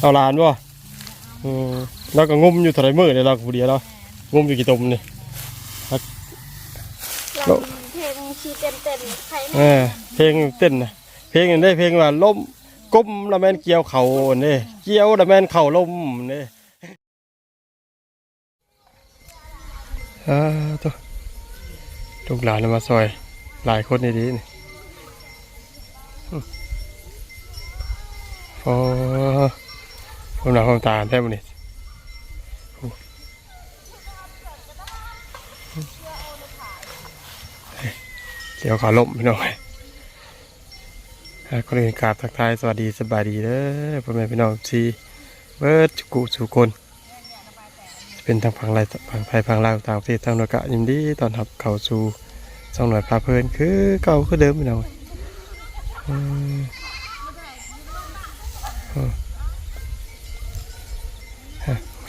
เอาหลานบ่อืมแล้วก็งมอยู่เท่าไรมื้อเดี๋ยวเราผู้เดียวเรางมอยู่กี่ตมนี่ลองเพลงชีเต้นเต้นๆใครเออเพลงเต้นนะเพลงอันนี้เพลงว่าล้มก้มละแม่นเกี่ยวเข่าอันนี้เกี่ยวละแม่นเข่าล้มอันนี่อ่าตัวลูกหลานเอามาซอย หลายคนนี่ดีนี่ โอ้ผมหนาผมตาแทบนี่เกี่ยวขาล้มพี่น้องอ่าคนอื่นกราบทักทายสวัสดีสบายดีเด้อพ่อแม่พี่น้องที่เบิดจุกุสุคน เป็นทางฝั่งไรฝั่งไทยฝั่งลาวต่างประเทศทางนกะยินดีตอนรับเข้าสู่ช่องหน่อยพาเพลินคือเก่าคือเดิมพี่น้อง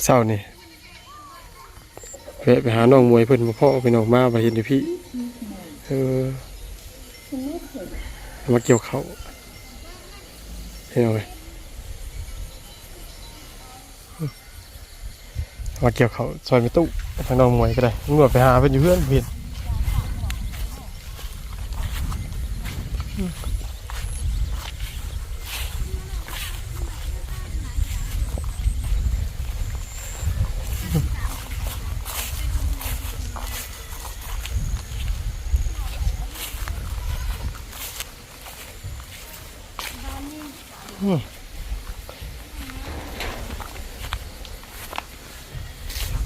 เศร้านี่แวะไปหาน้องมวยเพิ่นมาพ่อพี่น้องมาไปเห็นอยู่พี่เออมาเกี่ยวเขาเห็นไหมมาเกี่ยวเขาซอยไปตู้ทางน้องมวยก็ได้ตำรวจไปหาเป็นอยู่เพื่อนเพียน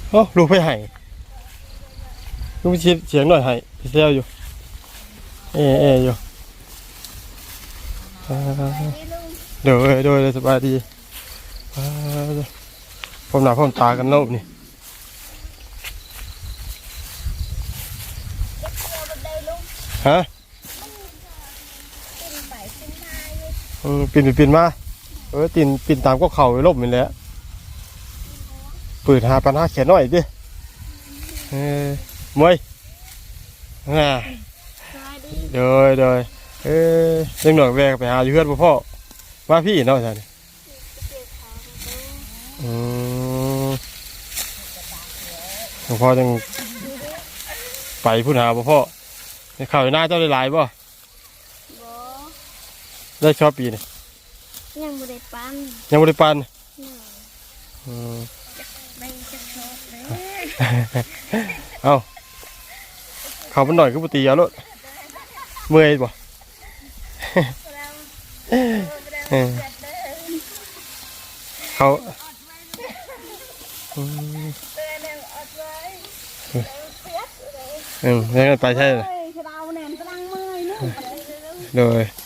โอ้ลูกไปให้ลูกไปเสียงหน่อยให้พี่เซลอยู่ เอเออยู่อ่าเดี๋ยวเอ้ยเดี๋ยวเลยสบายดีอ่าผมหนาผมตากันโลบนี่ฮะ เออปีนไปปีนมา เออตีนปีนตามก็เข่าไปลบมันแหล้วปืนหาปัญหาแขนหน่อยดิเออมวยอ่าสวัสดีเดยเดยเออเรื่องหน่อยแวกไปหาอยู่เพื่อนพ่อพ่าพี่เนาะท่านเกี่ยวของดูอืมหลวงพ่อจังไปพูดหาพ่อพ่อข่าวหน้าเจ้าได้หลายบ่ ได้ชอบปีนี่ยังบ่ได้ปั้นยังบริปันหน่อยอืมไม่จะชอบเลยเอาเขามันหน่อยคือปตีเอารถเมื่อยบ่เออเขาอืมเออยังไงไปใช่เลยเฮ้ยเราเ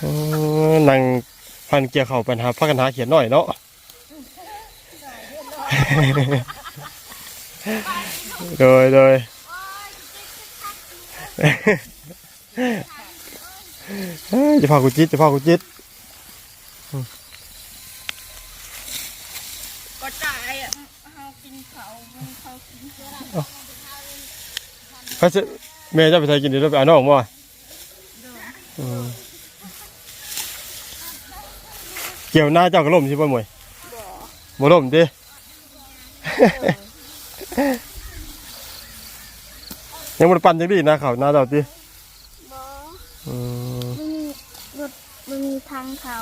นี่ยกำลังเมื่อยนู่นโดยเออนางพันเกี่ยวเข่าปัญหาพักกันหาเขียนหน่อยเนาะโดยโดยเอ้ยจะพากูจิตจะพากูจิตก็จ่ายอะเฮากินเขาเขากินเสื้อพระเจ้าแม่เจะไปใส่กินเดี๋ยวเราไปเอาน้องมาอืมเกี่ยวหน้าเจ้ากระล่มใช่ป่ะมวยบ่บ่ล่มดิยังมันปั่นจังดีนะเขาหน้าเจ้าดิบ่อืมมันมีรถมันมีทางเขา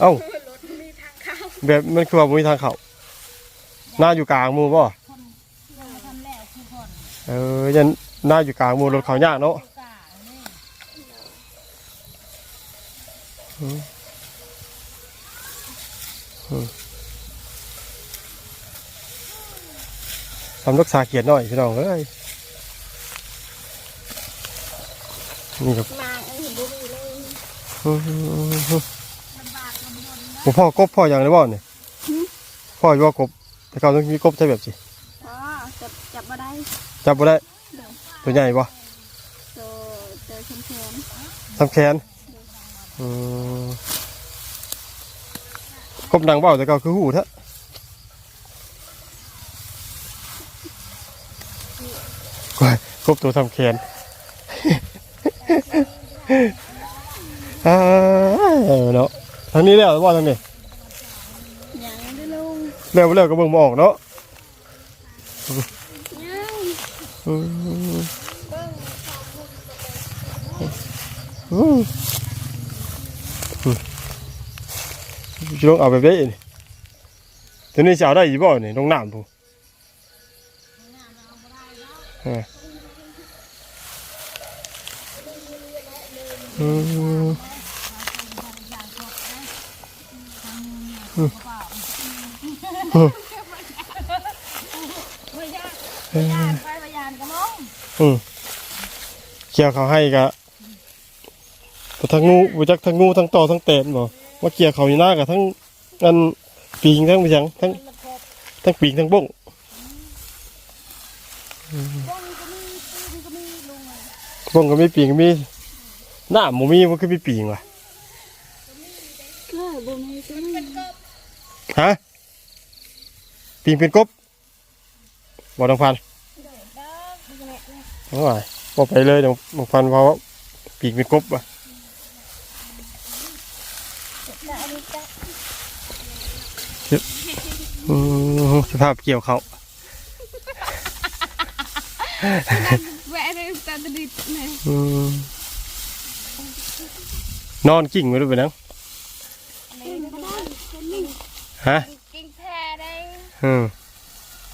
เอ้ารถมีทางเขาแบบมันคือว่าบ่มีทางเขาหน้าอยู่กลางหมู่บ่ทำแล้วคือผ่อนเออยันหน้าอยู่กลางหมู่รถเขายากเนาะกานี่ ทำรักษาเกียรติหน่อยพี่น้องเอ้ยนี่ครับมาเอ้ยบ่มีเลยอืมลำบากลำบนนะผมพ่อกบพ่ออย่างไรบ่เนี่ยพ่ออยู่ว่ากบแต่เขาต้องมีกบใช่แบบสิอ๋อจับจับมาได้ จับบ่ได้เดี๋ยวตัวใหญ่บ่เจอเจอเชมทำแขนอืม กบดังเบาแต่เขาคือหูแท้กวยกบตัวทำแขนอ่าเนาะทางนี้แล้วบ่ทางนี้ๆแล้วแล้วก็เบิ่งบ่ออกเนาะยังอืมเบิ่งอืมอืม สิลงเอาไปเบ้นี่ตัวนี้จะเอาได้อีบ่นี่ลงน้ำพูเอออืมพยานพยไปพยานกันน้องอืมเกี่ยวเขาให้กะทั้งงูบ่จักทั้งงูทั้งต่อทั้งเตนบ่ มาเกี่ยวเขาอยู่หน้ากับทั้งอันปีงทั้งไปยังทั้งทั้งปีงทั้งบ้งบ้องก็มีปืนก็มีลุงอะบ้งก็มีปีงก็มีหน้าหมูมีมันคือมีปีงว่ะก็บ่มีก็มีเป็นกบฮะปีงเป็นกบบ่ต้องพันเด็ดดอกแหละเลยโอ้ยบ่ไปเลยเดี๋ยวบ่พันเพราะว่าปีงเป็นกบว่ะ แต่อันนี้จะ อืม สภาพเกี่ยวเขาแหวะเลยตาตะดิดเนี่ยอืมนอนกิ่งไว้ด้วยไปนังกินก็ได้คนนี้ฮะกินแพ้ได้อืม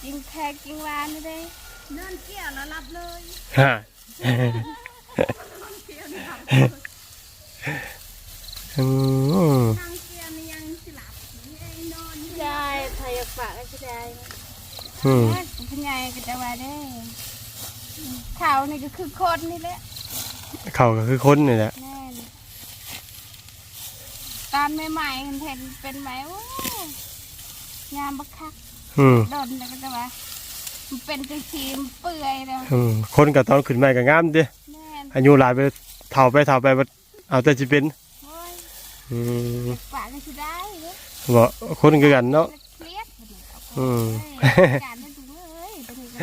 กินแพ้กินหวานได้นอนเกี่ยวแล้วรับเลยฮะอืม นางเกี่ยวนี่ยังสิหลับไอ้นอนได้ พยาปากก็จะได้อืมเป็นไงก็จะว่าได้เขานี่ก็คือคนนี่แหละเขาก็คือคนนี่แหละแน่นตอนใหม่ๆเห็นเห็นเป็นไหมโอ้งามบักคักอืมโดนแล้วก็จะว่ามันเป็นจังสีมันเปื่อยแล้วอืมคนกับตอนขึ้นใหม่ก็งามดิแน่นอายุหลายไปเท่าไปเท่าไปบัดเอาแต่สิเป็นโอ้ยอืมปากก็จะได้เลยบ่คนคือกันเนาะ อาอืมเอ้ยการไม่ดูเลยเป็นยังไง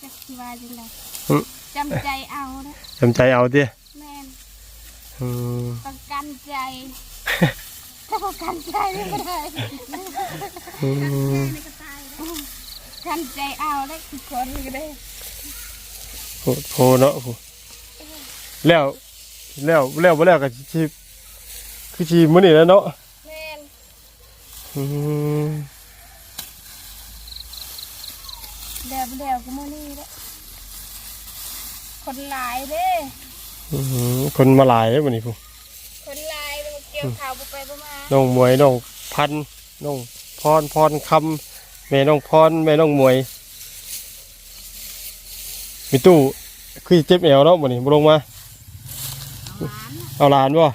จะคิดว่าจังไงอืมจำใจเอานะจำใจเอาดิแม่นอืมประกันใจถ้าประกันใจไม่ได้อืมกันใจเอาได้ทุกคนก็ได้โหโหเนาะโหแล้วแล้วแล้วบ่แล้วก็สิคือสิมื้อนี้แหล้วเนาะแม่น อืมเดี๋ยวเดี๋ยวก็มื้อนี้แหละคนหลายเด้อืมคนมาหลายเลยวันนี้พูคนหลายเลยเกี่ยวข่าวบ่ไปบ่มาน้องมวยน้องพันธุ์น้องพรพรคำแม่น้องพรแม่น้องมวยมีตู้คือเจ็บแอวเนาะวันนี้บ่ลงมา เอาหลานบ่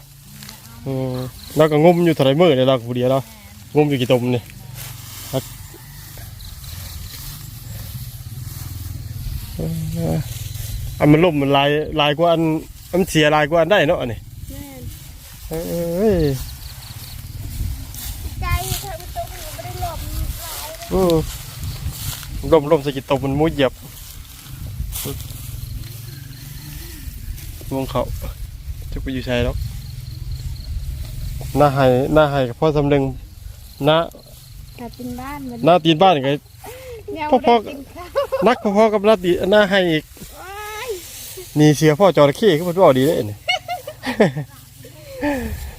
อืมแล้วก็งมอยู่เท่าไหรมื้อเดี๋ยวเราผู้เดียวเรา งมอยู่กี่ตมนี่ครับเอ่ออันมันล่มมันลายลายกว่าอันอันเสียลายกว่าอันได้เนาะอันนี้แม่นเอ้ยใจเธอมันตรงอยู่บ่ได้หลบหลายเลยอืมล่มล่มสะกิดตกมันมุดเหยียบวงเขาจะไปอยู่ใช่หรอกหน้าไห้หน้าไห้กับพ่อสำเร็ง หน้ากลับเป็นบ้านมันหน้าตีนบ้านก็เนี่ยพ่อบ่พ่อได้กินข้าวนักพอๆกับหน้าตีหน้าไห้อีกว้ายนี่เสียพ่อจระเข้ขึ้นมาตัวดีเลยนี่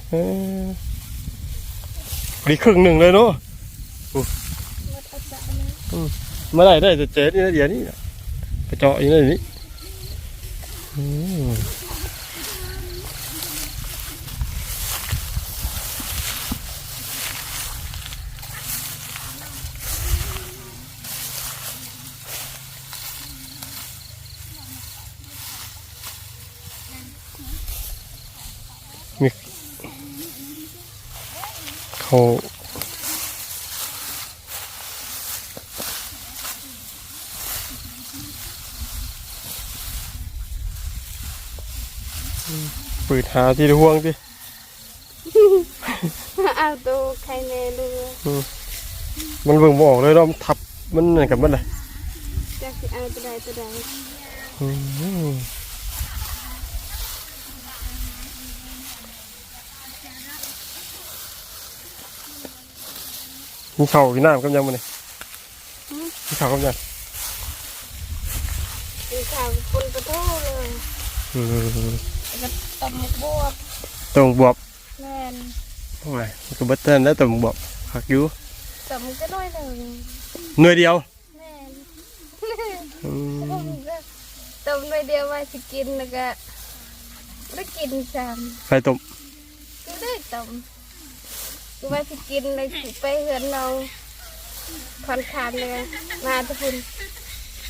เออนี่ครึ่งหนึ่งเลยเนาะหมดเอาจะอันนี้มาได้ได้แต่เจ๊นี่นะเดี๋ยวนี้น่ะกระเจาะอย่างนี้นี่ มมีเขาปืดหาที่ห่วงที่เอาตัวใครแน่ดูมันเบิ่งบออกเลยเนาะมันทับมันนั่นกับมันเลยจะสิเอาตัวใดตัวใด กินข้าวกินน้ำกับยังมันนี่กินข้าวกับยังกินข้าวคนประตูเลยอืมแล้วก็ตำหมกบวบตรงบวบแม่นโอ้ยมันก็เบัตเทิลแล้วตรงบวบหักอยู่ตำก็น้อยหนึ่งหน่วยเดียวแม่นอืมตำไปเดียวว่าจะกินแล้วก็ได้กินซ้ไฟต้มำก็ได้ตำ ก็ว่าจะกินเลยสิไปเหือนเราผ่อนคลายเลยมาทุกคน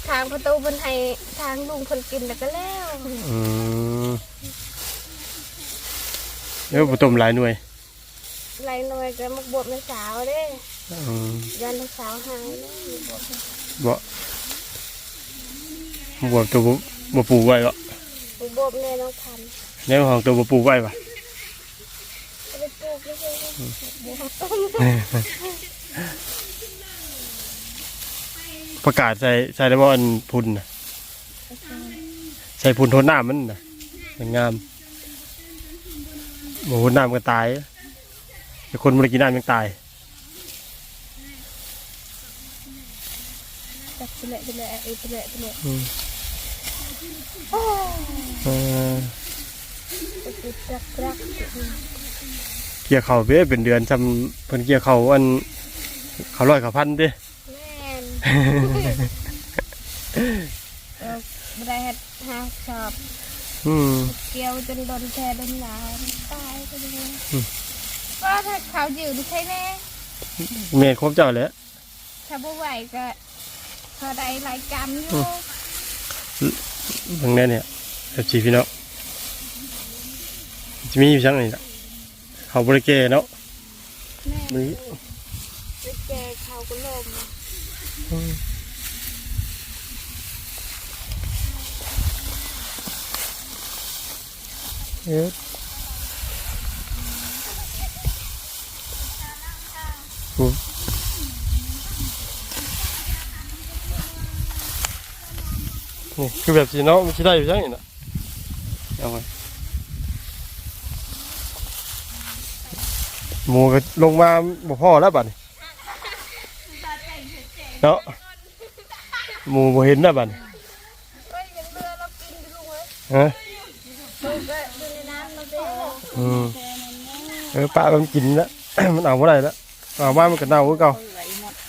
ทางประตูบนไทยทางลุงคนกินแล้วก็แล้วอืมเดี๋ยวบ่ต้มหลายหน่วยไรหน่อยก็มักบวบในสาวเด้อืมยันในสาวหายเลยบวบบ่บวบตัวบ่บ่ปลูกไว้บ่มักบวบในน้องพันธุ์ในห้องตัวบ่ปลูกไว้บ่ เอาไปปลูกไม่ใช่บวบต้ม ประกาศใส่ใส่ได้บ่อันพุ่นน่ะใส่พุ่นทนน้ำมันน่ะมันงามบ่ทนน้ำก็ตายแต่คนบ่ได้กินน้ำยังตายจับไปเลยไปเลยไอ้ไปเลยไปเลยอืมโอ้เออไปกินรักรัก เกี่ยวเขาวเว้ยเป็นเดือนจำเพิ่นเกี่ยวเขาวอันเขาวร้อยเขาวพันเด้แม่นเออไม่ได้หาชอบอืมเกี่ยวจนโดนแทโดนหลานตายไปเลยอืมก็ถ้าเขาอยู่ใช่แน่แม่นครบเจ้าแหล้วถ้าบ่ไหวก็พอได้หลายกรรมอยู่บางแน่เนี่ยเอฟซีพี่น้องจะมีอยู่ช่างนี่ล่ะ เขาบริเกเนาะแม่มีไปแกเขาก็ลมเอ๊ะอืมนี่คือแบบสีเนาะมันคิดได้อยู่ช่างนี่นะเอาไว้ หมูก็ลงมาบ่พอแล้วบัดนี้เนาะหมูบ่เห็นแล้วบัดนี้ก็ยังเรือเรากินอยู่เลยฮะลูกก็อยู่ในน้ำเราเด้ออืมเออป้ามันกินแล้วมันเอาเมื่อไรแล้วเอามามันก็เน่าคือเก่า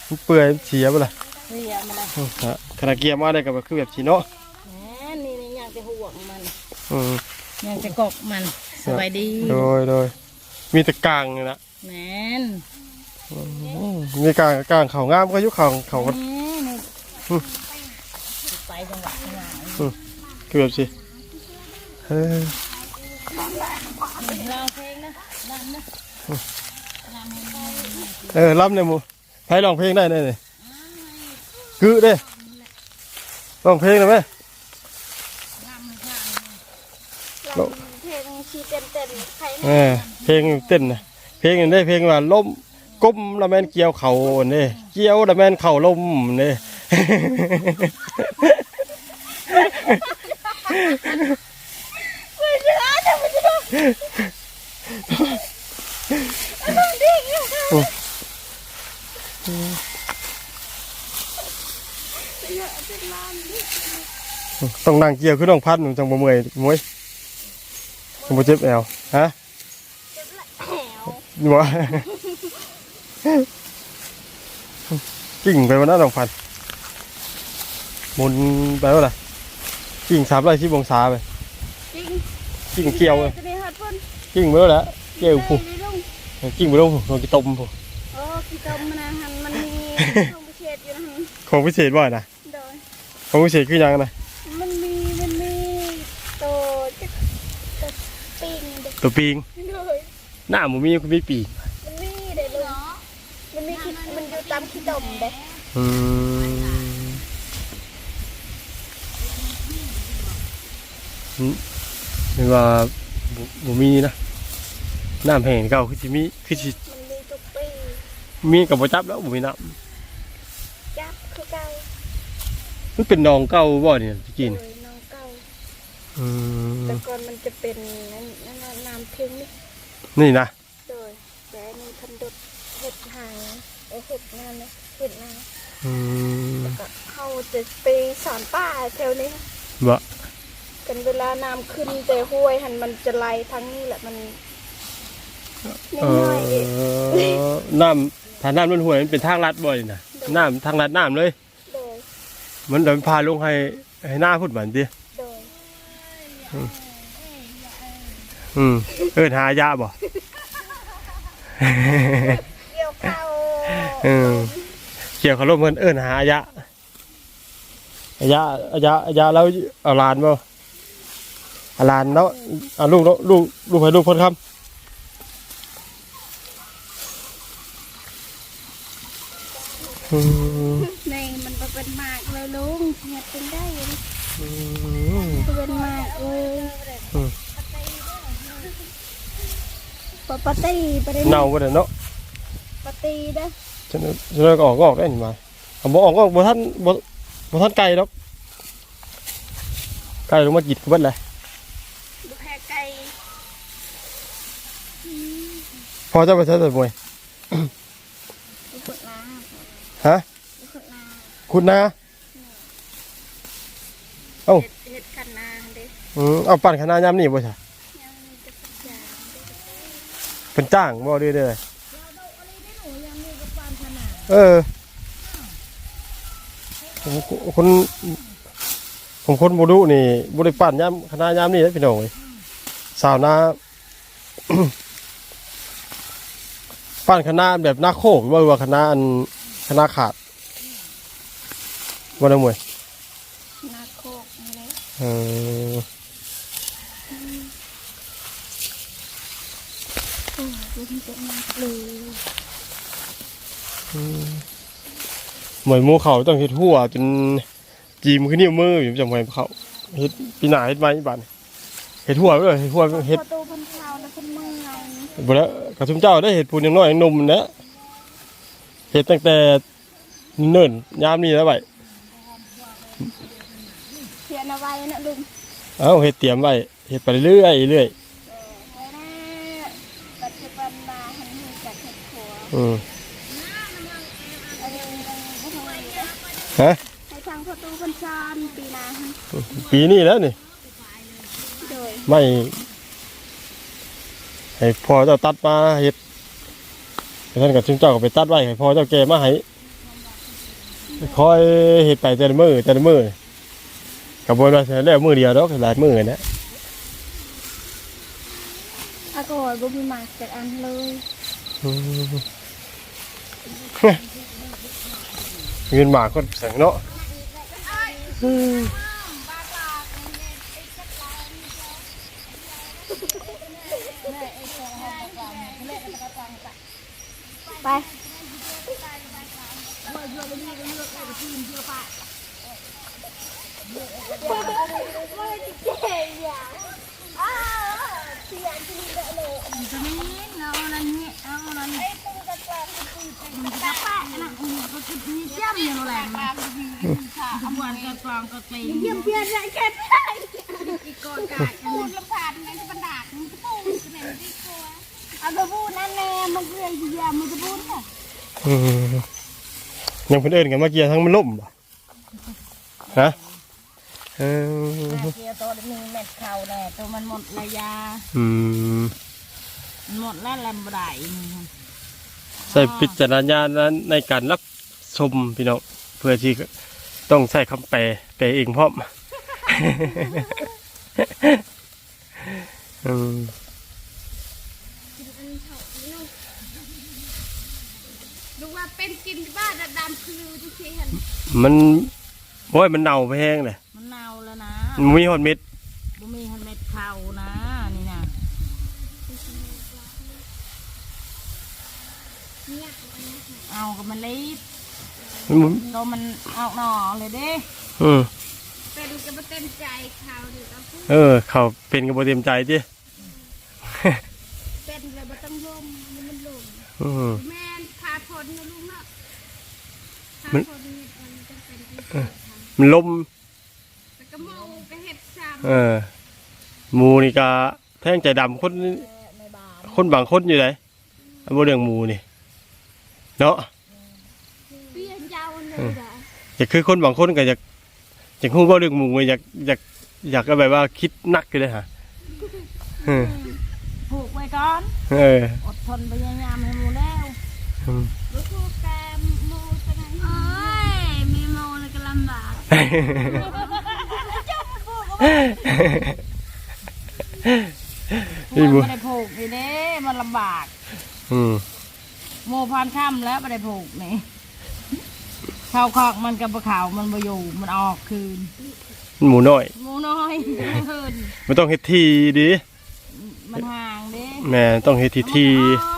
มันเปื่อยเสียไปเลยเรียมาเลยอืมฮะขนาดเกียร์มาได้ก็แบบคือแบบชีเนาะแหมนี่นี่อยากจะห่วงมันอืมอยากจะกบมันสบายดีโดยโดย มีแต่กลางนี่นะแมนอืมมีกลางกลางเขางามก็อยุเขาเขาก็แหมนี่ไปจังหวัดงานคือแบบชีเออเราเพลงนะดันนะเออรับเนี่ยหมูใครร้องเพลงได้เนี่ยนี่คือเด้ร้องเพลงได้ไหมเราเพลง ชีเต้นเต้นใครเออเพลงเต้นนะเพลงอันนี้เพลงว่าล้มก้มละแมนเกี่ยวเข่าเนี่ยเกี่ยวละแมนเข่าล้มเนี่ยต้องนั่งเกี่ยวคือต้องพัดหนูจังบ่เมื่อยมวย จังบ่เจ็บแอวฮะบ่กิ่งไปวันนั้นต้องพันหมุนไปว่าไรกิ่งสามร้อยที่องศาไปจริงกิ่งเกี่ยวเลยจะได้ฮอดพุ่นกิ่งไปแล้วแหละเกี่ยวผูได้ลุงกิ่งไปแล้วผูลงกี่ต้มผูโอ้พี่ต้มมันนะหันมันมีทงเชดอยู่นะหันของพิเศษบ่อยนะโดยของพิเศษคือยังนะ มันมี มันมีโตจะจะปิ้งเด็ก ตัวปิงเลยหน้าหมูมีคุณมีปีกมันมีเด็กเลยมันมีขี้มันอยู่ตามขี้ดมเด็กอืมอืมเรียกว่าบ่บ่มีนะน้ำแห้งเก่าคือสิมีคือสิมันมีทุกปีมีกับบ่จับแล้วบ่มีน้จับคือเก่าำมันเป็นหนองเก่าบ่เนี่ยตะกี้โดนี่ยน้องเก่า อืมแต่ก่อนมันจะเป็นนั่นนั่นน่ะน้ำเพียงนี่นี่นะโดยแต่อันนี้ทันดดเห็ดหายไอ้เห็ดนั่นนะเห็ดนั่นอืมก็เขาจะไปสอนป้าแถวนี้ บ่กันเวลาน้ำขึ้นแต่ห้วยหันมันจะไหลทั้งนี้แหละมันนิเอดหน่อยเองอน้ำถ้าน้ำมันห่วยมันเป็นทางลัดบ่อยนะน้ำทางลัดน้ำเลย โดยมันเดินพาลงให้ให้หน้าพุ่นบันติโดย อืมเอิ้นหายาบ่เกี่ยวข้าวเออเกี่ยวเขาลมเพิ่นเอิ้นหาอายะอายะอายะอายะแล้วเอาหลานบ่เอาหลานเนาะเอาลูกเนาะลูกลูกให้ลูกเพิ่นครับอืมในมันก็เป็นหมากเลยลุงเนี่ยเป็นได้อืม เป็นหมากเลยอืมปะปะตีปะได้เน่าบ่ได้เนาะปะตีได้ฉันฉันก็ออกก็ออกได้นี่มาเอาบ่ออกก็ออกบ่ทันบ่บ่ทันไกลดอกไกลลงมากิดกูเบิดเลยลูกแพไก่พอเจะไปใช้แต่มวยลูกขุดนาฮะลูกขุดนา คุณนาเห็ดเห็ดขันนาเด้อืมเอาปั่นขนาดยามนี่บ่ใช่ยังมีจะสักอย่างเป็นจ้างบ่เด้อเด้อยังมีกระปานขนาดเออผมคนผมคนบ่รู้นี่บ่ได้ปั่นยามขนาดยามนี่เด้อพี่น้องเอ้ยสาวนา ปั่นคณะแบบหน้าโคกว่าว่าคณะอันคณะขาดบ่ได้มวยนาโคก อะไรเออลูกจะมาเลยหมวยหมูเขาต้องเฮ็ดหัวจนจีมขึ้นนิ้วมืออยู่จังหวะเขาเฮ็ดปีหน้าเฮ็ดไม้บัดนี้เฮ็ดหัวไปเลยเฮ็ดหัวเฮ็ดประตูพันเท้าแล้วพันเมืองบ่แล้วกระทุ่มเจ้าได้เฮ็ดปูนยังน้อยยังหนุ่มนะเฮ็ดตั้งแต่เนิ่นยามนี้แล้วไว้ เขียนเอาไว้นะลุงเอ้าเฮ็ดเตรียมไว้เฮ็ดไปเรื่อยๆเรื่อยไว้นะปัจจุบันมาหันหูจากเห็ดหัวอืมอันนี้ยังไม่ทำอะไรเลยฮะให้ทางประตูพันชานปีนาหันปีนี้แล้วนี่โดยไม่ให้พ่อเจ้าตัดมาเฮ็ดให้ท่านกับชุมเจ้าก็ไปตัดไว้ให้พ่อเจ้าแก่มาให้คอยเฮ็ดไปแต่ละมื้อแต่ละมื้อ กับบนว่าสิแล้วมื้อเดียวดอกหลายมื้อนะอากอยบ่มีหมากจากอันเลยอืมเงินหมากก็สั่งเนาะไป ยี่ยมเพียรไรแค่ไหนอีกอนกายพูดลำพานในบรรดาคุณพูดแม่ดีกว่าเอาไปพูดนั่นแนมันเรียนเยี่ยมมันจะพูดค่อืมยังเพิ่นเอินกันเมื่อกี้ทั้งมันล่มบ่ฮะ เออเกียวตัวมีเม็ดเข่าแหละตัวมันหมดระยาอืมมันหมดแล้วแลมบไดใส่พิจารณญาณนั้นในการรับชมพี่น้องเพื่อที่ต้องใช้คำแปลแปลเองพร้อมอืมดูว่าเป็นกินบ้านดำคือทุกทีเห็นมันโอ้ยมันเน่าไปแห้งเลยมัน เน่าแล้วนะมันมีหอดเม็ดบ่มีเม็ดเข่านะนี่นะเนี่ยเอากับมันเลยมันตัวมันออกหน่อเลยเด้อืมเป็นกระเต็มใจเขาดิเราพูดเออ เขาเป็นกระบเต็มใจจีเป็นกระต้องลมมันลมอืมแม่พาพลนะลุงเนาะพามันพลนี่มันจะเป็นที่มันลม แต่ก็มองไปเห็ดซ้ เออหมูนี่กาแท่งใจดำคนในบานคนบางคนอยู่ไหนอันบ่เรื่องหมูนี่ เนาะเอยากคือคนบางคนก็อยากอยากฮู้ว่าเรื่องหมูอยากอยากอยากก็แบบว่าคิดหนักเลยฮะเออผูกไว้ก่อนเอออดทนพยายามให้หมูแล้วอืมรู้ทูกแกมโมจะไงโอ้ยมีโมเลยก็ลำบาก ผูกไม่ได้ผูกนี่เด้มันลำบาก อืมหมูพันค่ำแล้วไม่ได้ผูกนี่ข้าวคอกมันกับปลาขาวมันมาอยู่มันออกคืน หมูน้อย หมูน้อยคืนไม่ต้องเฮ็ดทีดีมันห่างเด้แม่ต้องเฮ็ดทีที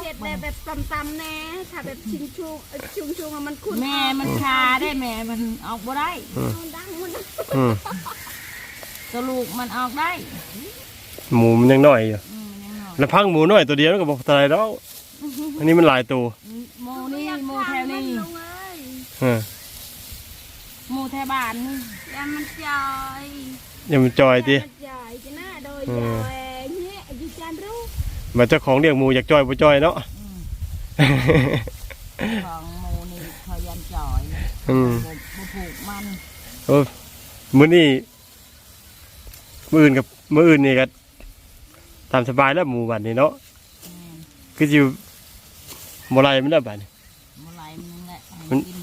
เห็ดแบบแบบต่ำๆแน่ถ้าแบบชิงชูเอ่อชุงชูมันคุ้นแม่มันคาได้แม่มันออกบ่ได้มันดังมันดังอืม ตัวลูกมันออกได้หมูมันยังน้อยอยู่อืมยังน้อยแล้วพังหมูน้อยตัวเดียวมันก็บ่ตายแล้วอันนี้มันหลายตัวหมูนี่หมูแถวนี้ลงเลยเออหมูแถวบ้านนี่อย่ามันจอยอย่ามันจอยติอย่ามันจอยจะหน้าโดยจอยเนี่ยดิฉันรู้มาเจ้าของเลี้ยงหมูอยากจอยบ่จอยเนาะ ของหมูนี่พยันจ่อยนะอืม บ่บ่ผูกมัน โอ้มื้อนี้ มื้ออื่นกับมื้ออื่นนี่ก็ตามสบายแล้วหมูบัดนี้เนาะอืมคือสิบ่ไล่มันแล้วบัดนี้เมื่อไหรมันนั่นแหละให้มันกิน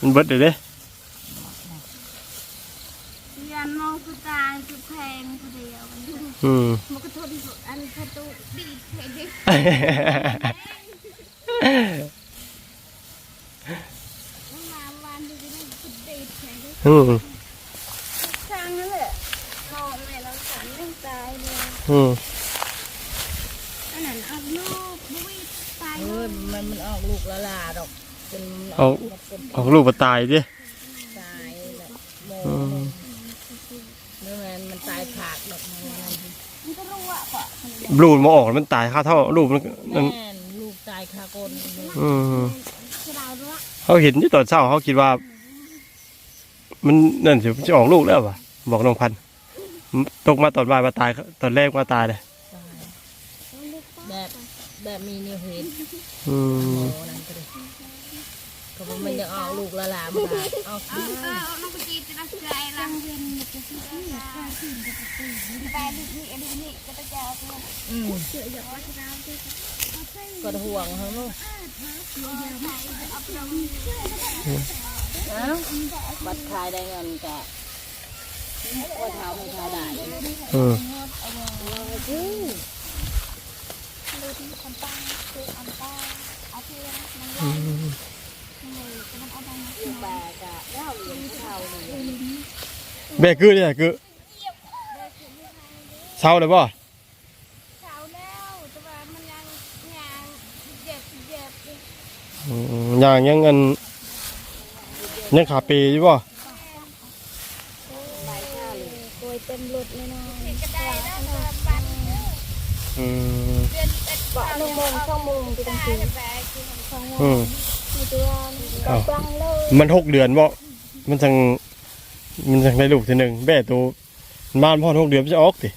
มันเบิดเลยเด้ยันมองสุดตายสุดแพงคนเดียวอืมมันก็ทนอันประตูดีดเพดิมาวันดีนะสุดดีดเพดิอืม ทางนั่นแหละนอนแม่เราสันเรื่องตายเลย อืมอันนั้นเอาลูกบุ้ยตายเออมันมันออกลูกละลาดอกจนมันอเอาอกมาเป็นออกลูกบ่ตายดิตายแบบโมอืมนี่มันมันตายขาดดอกมันนั่นมันก็รู้ว่าปะลูกมันบ่ออกมันตายค่าเท่าลูกมันนั่นแม่นลูกตายคาก้นนี่อืมคือเราด้วยเขาเห็นที่ตอนเช้าเขาคิดว่า มันนั่นสิมันจะออกลูกแล้ววะบอกน้องพันธุ์ ตกมาตอนบ่ายมาตาย ตอนแรกมาตายเลยตายแบบแบบมีนิวเห็นอืโมมนั่นก็เลยก็บอกมันจะออกลูกละลามันก็ออกคืนเออน้องไปจีบจะรักใจรังเย็นจะซื้อที่ข้าวที่จะไปซื้อไปดูนี่ดูนี่ก็จะเอาไปอืมเชื่ออย่าว่าจะเอาที่ก็ห่วงเขาลูกเอ้าบัตรขายได้เงินกะว่า เท้าไม่ขาได้อืมแบกอะแล้วเหรียญเท่านี่แบกคือเนี่ยคือเช้าเลยป่ะเช้าแล้วแต่ว่ามันยังยังเจ็บเจ็บย่างยังเงินยังขาปีอยู่ป่ะ โดยเต็มรถเลยเนาะก็ได้แล้วก็บัตรอืมเดือนเอ็ดเกาะหนึ่งโมงสองโมงไปกลางคืนสองโมงอืมมีตัวกลางเลยมันหกเดือนบ่มันจังมันจังได้ลูกทีหนึ่งแบ่ตัวมันมาพ่อหกเดือนมันจะออกดิ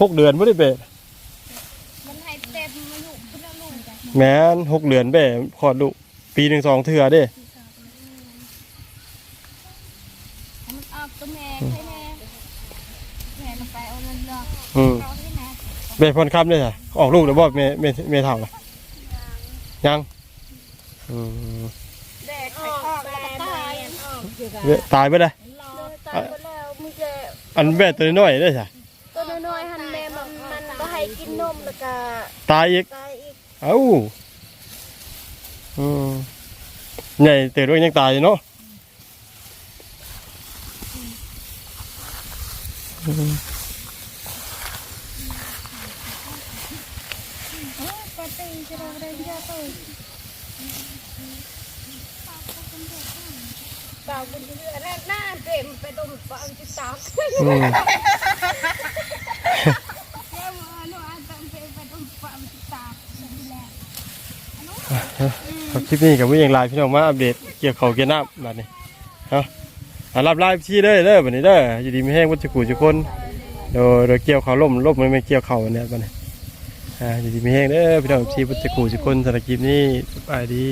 หกเดือนไม่ได้แบ่มันให้เต็มมาอยู่เพื่อลูกแม้นหกเดือนแบ่คลอดลูกปีหนึ่งสองเทื่อเด้ มันออกตัวแม่ใช่ไหมแม่มันไปเอาเงินหล อกอืมเราที่ไหนแบ่พรคำเลยค่ะออกลูกแล้วบ่แม่แม่แม่เท่าล่ะยังอืมแดกออกแล้วก็ตายออกแม่ตายไปเลยตายไปแล้วมึงจะอันแบ่ตัวน้อยได้ค่ะตัวน้อยๆหันแม่มันมันก็ให้กินนมแล้วก็ตายอีกตายอีกเอ้าอืมใหญ่เติบด้วยยังตายอยู่เนาะ ปกติจะเราได้เยอะตัว เปล่าคุณเรือแรกหน้าเต็มไปดมฟังจิตตาอืมเจ้าหนูอันเต็มไปดมฟังจิตตาครับคลิปนี้กับวิ่งไลน์พี่น้องมาอัปเดตเกี่ยวกับเขาเกี่ยวน้ำบัดนี้ฮะอ่ารับไลน์พี่เด้อเด้อแบัดนี้เด้ออยู่ดีไม่แห้งวัตถุกูทุกคนโดยโดยเกี่ยวเขาล่มล่มไม่ไม่เกี่ยวเขาเนี้ยแบัดนี้อ่าอยู่ดีไม่แห้งเด้อพี่น้องพี่วัตถุกูทุกคนสำหรับคลิปนี้สบายดี